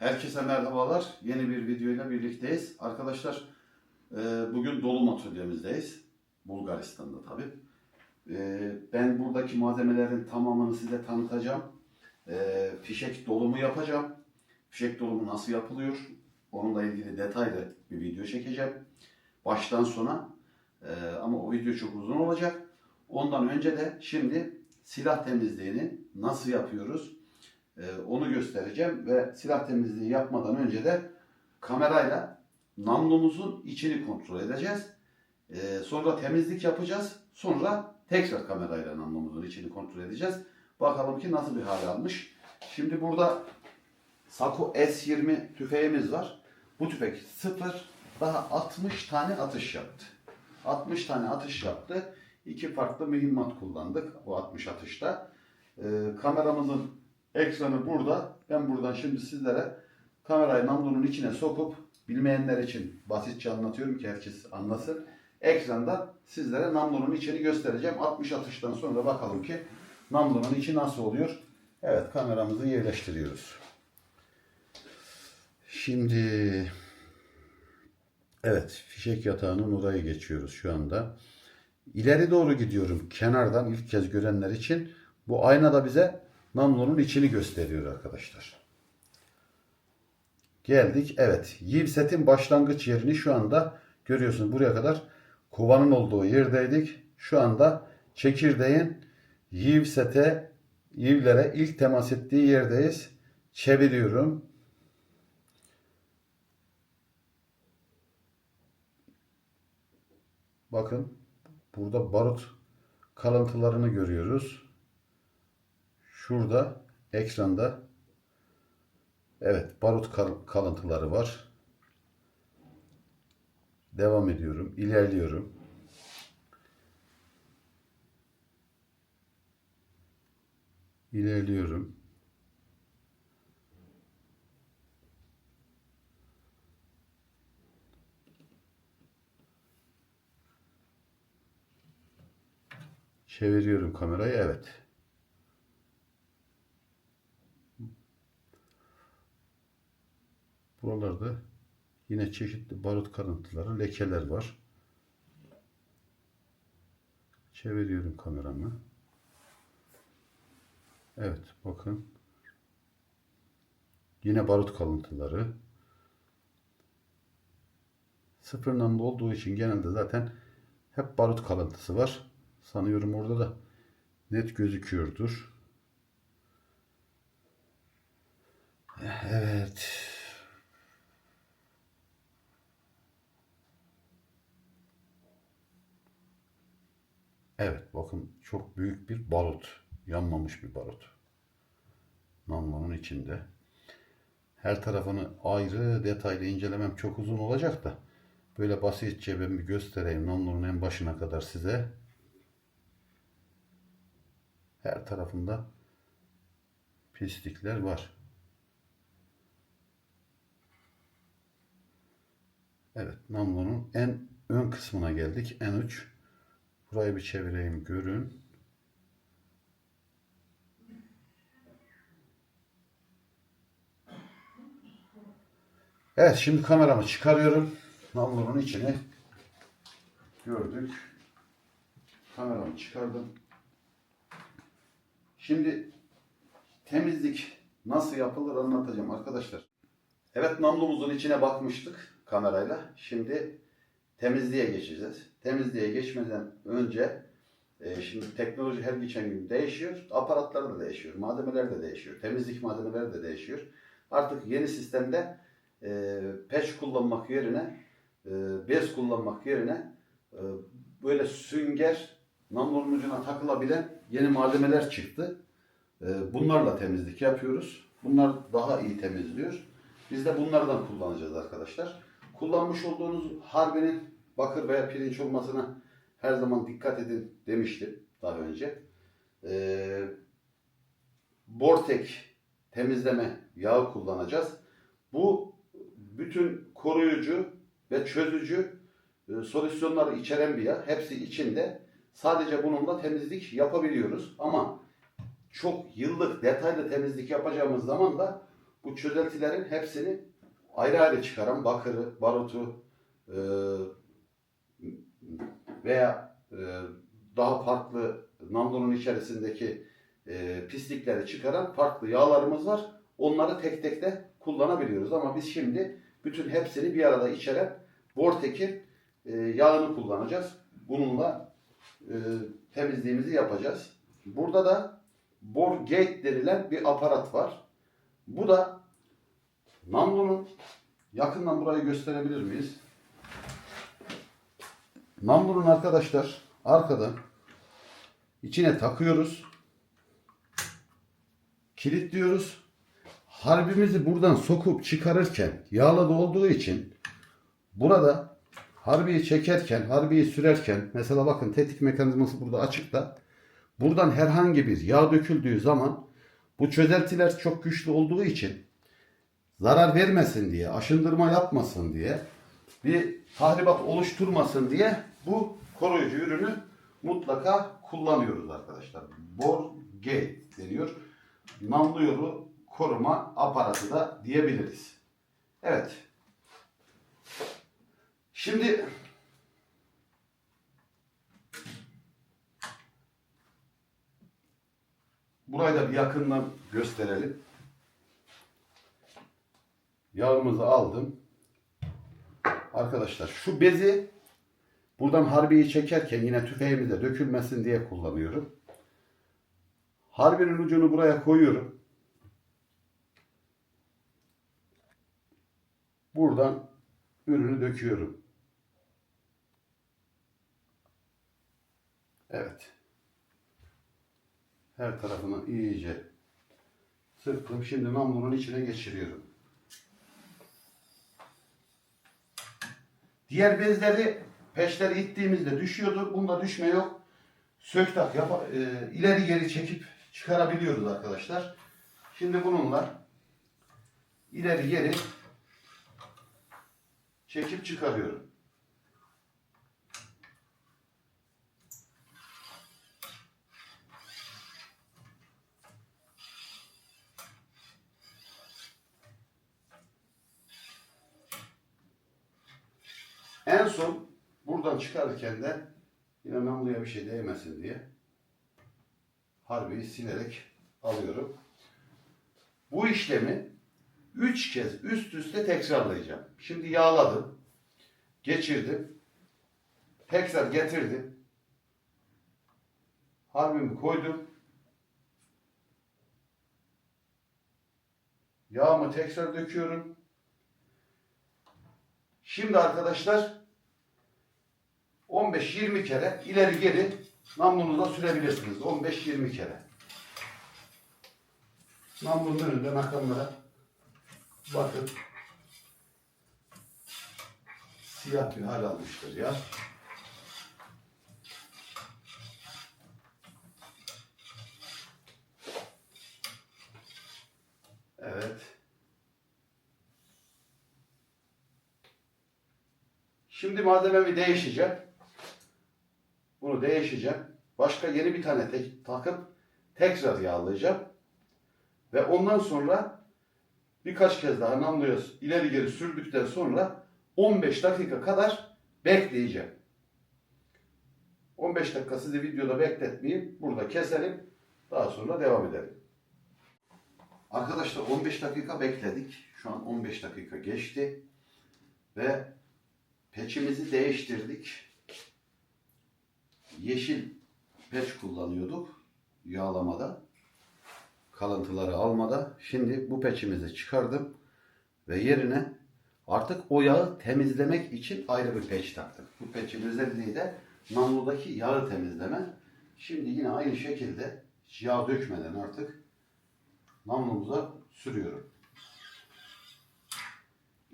Herkese merhabalar. Yeni bir videoyla birlikteyiz. Arkadaşlar e, bugün dolum atölyemizdeyiz. Bulgaristan'da tabii. E, Ben buradaki malzemelerin tamamını size tanıtacağım. E, Fişek dolumu yapacağım. Fişek dolumu nasıl yapılıyor? Onunla ilgili detaylı bir video çekeceğim. Baştan sona. Ama o video çok uzun olacak. Ondan önce de şimdi silah temizliğini nasıl yapıyoruz? Ee, onu göstereceğim ve silah temizliği yapmadan önce de kamerayla namlumuzun içini kontrol edeceğiz. Ee, sonra temizlik yapacağız. Sonra tekrar kamerayla namlumuzun içini kontrol edeceğiz. Bakalım ki nasıl bir hal almış. Şimdi burada Sako S20 tüfeğimiz var. Bu tüfek sıfır daha 60 tane atış yaptı. 60 tane atış yaptı. İki farklı mühimmat kullandık bu 60 atışta. Ee, kameramızın ekranı burada. Ben buradan şimdi sizlere kamerayı namlunun içine sokup bilmeyenler için basitçe anlatıyorum ki herkes anlasın. Ekranda sizlere namlunun içini göstereceğim. 60 atıştan sonra bakalım ki namlunun içi nasıl oluyor. Evet kameramızı yerleştiriyoruz. Şimdi evet fişek yatağının oraya geçiyoruz şu anda. İleri doğru gidiyorum kenardan ilk kez görenler için. Bu ayna da bize namlunun içini gösteriyor arkadaşlar. Geldik. Evet. Yivset'in başlangıç yerini şu anda görüyorsunuz. Buraya kadar kovanın olduğu yerdeydik. Şu anda çekirdeğin Yivset'e yivlere ilk temas ettiği yerdeyiz. Çeviriyorum. Bakın burada barut kalıntılarını görüyoruz. Şurada ekranda evet barut kal- kalıntıları var. Devam ediyorum. ilerliyorum. İlerliyorum. Çeviriyorum kamerayı. Evet. Buralarda yine çeşitli barut kalıntıları, lekeler var. Çeviriyorum kameramı. Evet, bakın. Yine barut kalıntıları. Sıfır namlu olduğu için genelde zaten hep barut kalıntısı var. Sanıyorum orada da net gözüküyordur. Evet. Evet bakın çok büyük bir barut. Yanmamış bir barut. Namlunun içinde. Her tarafını ayrı detaylı incelemem çok uzun olacak da böyle basitçe ben bir göstereyim namlunun en başına kadar size. Her tarafında pislikler var. Evet, namlunun en ön kısmına geldik. En uç. Burayı bir çevireyim, görün. Evet, şimdi kameramı çıkarıyorum. Namlunun içini gördük. Kameramı çıkardım. Şimdi temizlik nasıl yapılır anlatacağım arkadaşlar. Evet namlumuzun içine bakmıştık kamerayla. Şimdi temizliğe geçeceğiz. Temizliğe geçmeden önce e, şimdi teknoloji her geçen gün değişiyor. Aparatlar da değişiyor. Malzemeler de değişiyor. Temizlik malzemeleri de değişiyor. Artık yeni sistemde e, peç kullanmak yerine e, bez kullanmak yerine e, böyle sünger namlunun ucuna takılabilen yeni malzemeler çıktı. E, bunlarla temizlik yapıyoruz. Bunlar daha iyi temizliyor. Biz de bunlardan kullanacağız arkadaşlar. Kullanmış olduğunuz harbinin bakır veya pirinç olmasına her zaman dikkat edin demiştim daha önce. Ee, Bortek temizleme yağı kullanacağız. Bu bütün koruyucu ve çözücü e, solüsyonları içeren bir yağ. Hepsi içinde. Sadece bununla temizlik yapabiliyoruz. Ama çok yıllık detaylı temizlik yapacağımız zaman da bu çözeltilerin hepsini ayrı ayrı çıkaran bakırı, barutu e, veya e, daha farklı namlunun içerisindeki e, pislikleri çıkaran farklı yağlarımız var. Onları tek tek de kullanabiliyoruz ama biz şimdi bütün hepsini bir arada içeren Vortec'in e, yağını kullanacağız. Bununla e, temizliğimizi yapacağız. Burada da bor gate denilen bir aparat var. Bu da namlunun yakından burayı gösterebilir miyiz? Namlunun arkadaşlar arkadan içine takıyoruz. Kilitliyoruz. Harbimizi buradan sokup çıkarırken yağlı da olduğu için burada harbiyi çekerken, harbiyi sürerken mesela bakın tetik mekanizması burada açıkta. Buradan herhangi bir yağ döküldüğü zaman bu çözeltiler çok güçlü olduğu için zarar vermesin diye, aşındırma yapmasın diye, bir tahribat oluşturmasın diye bu koruyucu ürünü mutlaka kullanıyoruz arkadaşlar. Borgate deniyor. Namlu yolu koruma aparatı da diyebiliriz. Evet. Şimdi burayı da bir yakından gösterelim. Yağımızı aldım. Arkadaşlar şu bezi buradan harbiyi çekerken yine tüfeğimize dökülmesin diye kullanıyorum. Harbinin ucunu buraya koyuyorum. Buradan ürünü döküyorum. Evet. Her tarafını iyice sıktım. Şimdi namlunun içine geçiriyorum. Diğer bezleri peşleri ittiğimizde düşüyordu. Bunda düşme yok. Sök tak yapa, e, ileri geri çekip çıkarabiliyoruz arkadaşlar. Şimdi bununla ileri geri çekip çıkarıyorum. En son buradan çıkarırken de yine namluya bir şey değmesin diye harbiyi silerek alıyorum. Bu işlemi 3 kez üst üste tekrarlayacağım. Şimdi yağladım. Geçirdim. Tekrar getirdim. Harbimi koydum. Yağımı tekrar döküyorum. Şimdi arkadaşlar 15-20 kere ileri geri namlunuza sürebilirsiniz. 15-20 kere. Namlunun önünde makamlara bakın siyah bir hal almıştır ya. Evet. Şimdi malzememi değişeceğim. Bunu değişeceğim. Başka yeni bir tane tek, takıp tekrar yağlayacağım. Ve ondan sonra birkaç kez daha namluya ileri geri sürdükten sonra 15 dakika kadar bekleyeceğim. 15 dakika sizi videoda bekletmeyeyim. Burada keselim. Daha sonra devam edelim. Arkadaşlar 15 dakika bekledik. Şu an 15 dakika geçti. Ve peçimizi değiştirdik. Yeşil peç kullanıyorduk yağlamada. Kalıntıları almada. Şimdi bu peçimizi çıkardım ve yerine artık o yağı temizlemek için ayrı bir peç taktık. Bu peçin özelliği de namludaki yağı temizleme. Şimdi yine aynı şekilde yağ dökmeden artık namlumuza sürüyorum.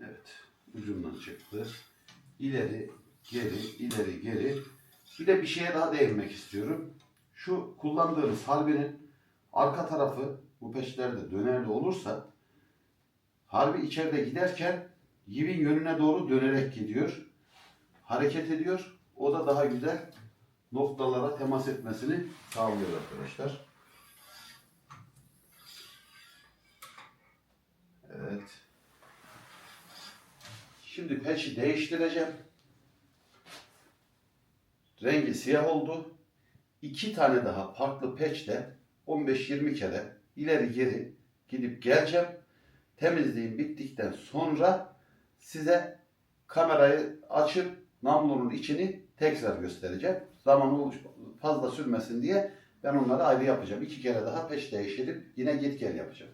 Evet, ucundan çıktı. İleri, geri, ileri, geri. Bir de bir şeye daha değinmek istiyorum. Şu kullandığımız harbinin arka tarafı bu peçlerde dönerli olursa harbi içeride giderken yivin yönüne doğru dönerek gidiyor. Hareket ediyor. O da daha güzel noktalara temas etmesini sağlıyor arkadaşlar. Evet. Şimdi peçi değiştireceğim. Rengi siyah oldu. İki tane daha farklı peçle 15-20 kere ileri geri gidip geleceğim. Temizliğim bittikten sonra size kamerayı açıp namlunun içini tekrar göstereceğim. Zaman fazla sürmesin diye ben onları ayrı yapacağım. İki kere daha peç değiştirip yine git gel yapacağım.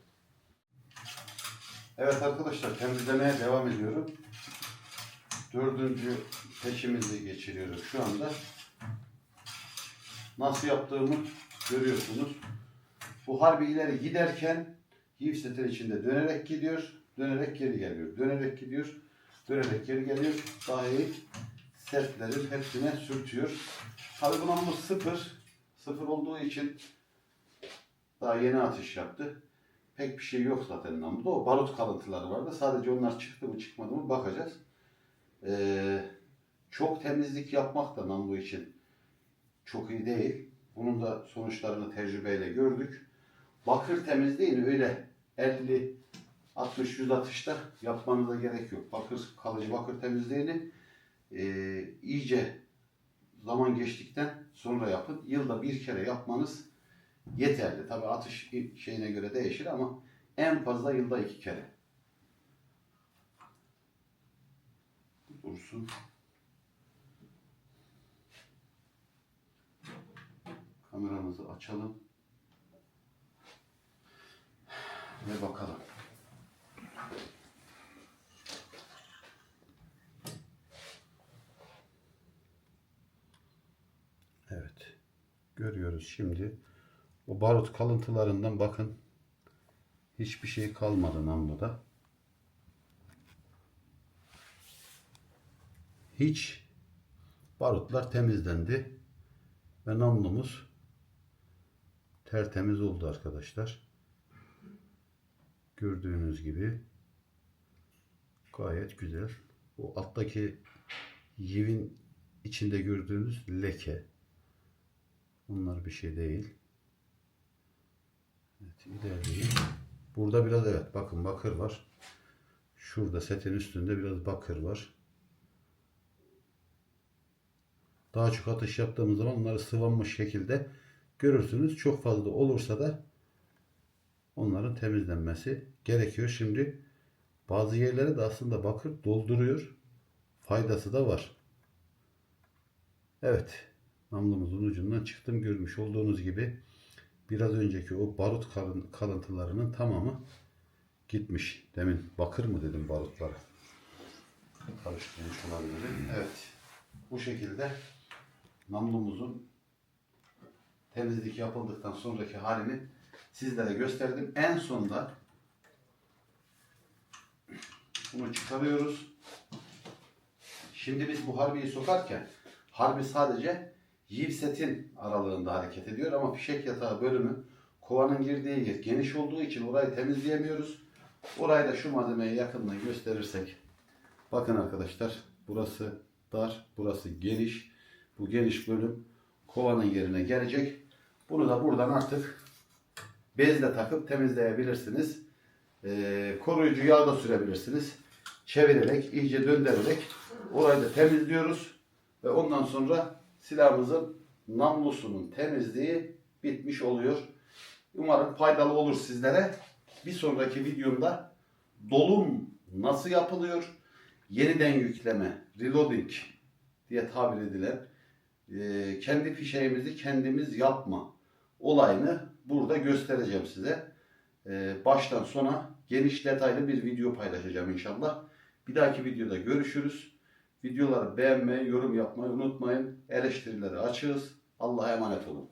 Evet arkadaşlar temizlemeye devam ediyorum. Dördüncü peçimizi geçiriyoruz şu anda. Nasıl yaptığımı görüyorsunuz. Bu harbi ileri giderken hif setin içinde dönerek gidiyor, dönerek geri geliyor, dönerek gidiyor, dönerek geri geliyor. Dahi setlerin hepsine sürtüyor. Tabi bunun bu sıfır, sıfır olduğu için daha yeni atış yaptı. Pek bir şey yok zaten namluda. O barut kalıntıları vardı. Sadece onlar çıktı mı çıkmadı mı bakacağız. Ee, çok temizlik yapmak da namlu için çok iyi değil. Bunun da sonuçlarını tecrübeyle gördük. Bakır temizliğini öyle 50 60 100 atışta yapmanıza gerek yok. Bakır kalıcı bakır temizliğini e, iyice zaman geçtikten sonra yapın. Yılda bir kere yapmanız yeterli. Tabi atış şeyine göre değişir ama en fazla yılda iki kere. Dursun. Kameramızı açalım. Ve bakalım. Evet. Görüyoruz şimdi. O barut kalıntılarından bakın. Hiçbir şey kalmadı namluda. Hiç barutlar temizlendi. Ve namlumuz tertemiz oldu arkadaşlar. Gördüğünüz gibi gayet güzel. O alttaki yivin içinde gördüğünüz leke. Bunlar bir şey değil. Evet ilerleyeyim. Burada biraz evet bakın bakır var. Şurada setin üstünde biraz bakır var. Daha çok atış yaptığımız zaman onları sıvanmış şekilde görürsünüz. Çok fazla olursa da onların temizlenmesi gerekiyor. Şimdi bazı yerlere de aslında bakır dolduruyor. Faydası da var. Evet. Namlumuzun ucundan çıktım. Görmüş olduğunuz gibi biraz önceki o barut kalın- kalıntılarının tamamı gitmiş. Demin bakır mı dedim barutlara. Karıştırmış olabilirim. Evet. Bu şekilde namlumuzun temizlik yapıldıktan sonraki halini sizlere gösterdim. En sonda bunu çıkarıyoruz. Şimdi biz bu harbiyi sokarken harbi sadece yivsetin aralığında hareket ediyor ama fişek yatağı bölümü kovanın girdiği yer geniş olduğu için orayı temizleyemiyoruz. Orayı da şu malzemeyi yakından gösterirsek. Bakın arkadaşlar burası dar, burası geniş. Bu geniş bölüm kovanın yerine gelecek. Bunu da buradan artık bezle takıp temizleyebilirsiniz. Ee, koruyucu yağ da sürebilirsiniz. Çevirerek, iyice döndürerek orayı da temizliyoruz. Ve ondan sonra silahımızın namlusunun temizliği bitmiş oluyor. Umarım faydalı olur sizlere. Bir sonraki videomda dolum nasıl yapılıyor? Yeniden yükleme, reloading diye tabir edilen e, kendi fişeğimizi kendimiz yapma olayını burada göstereceğim size. E, baştan sona geniş detaylı bir video paylaşacağım inşallah. Bir dahaki videoda görüşürüz. Videoları beğenmeyi, yorum yapmayı unutmayın. Eleştirileri açığız. Allah'a emanet olun.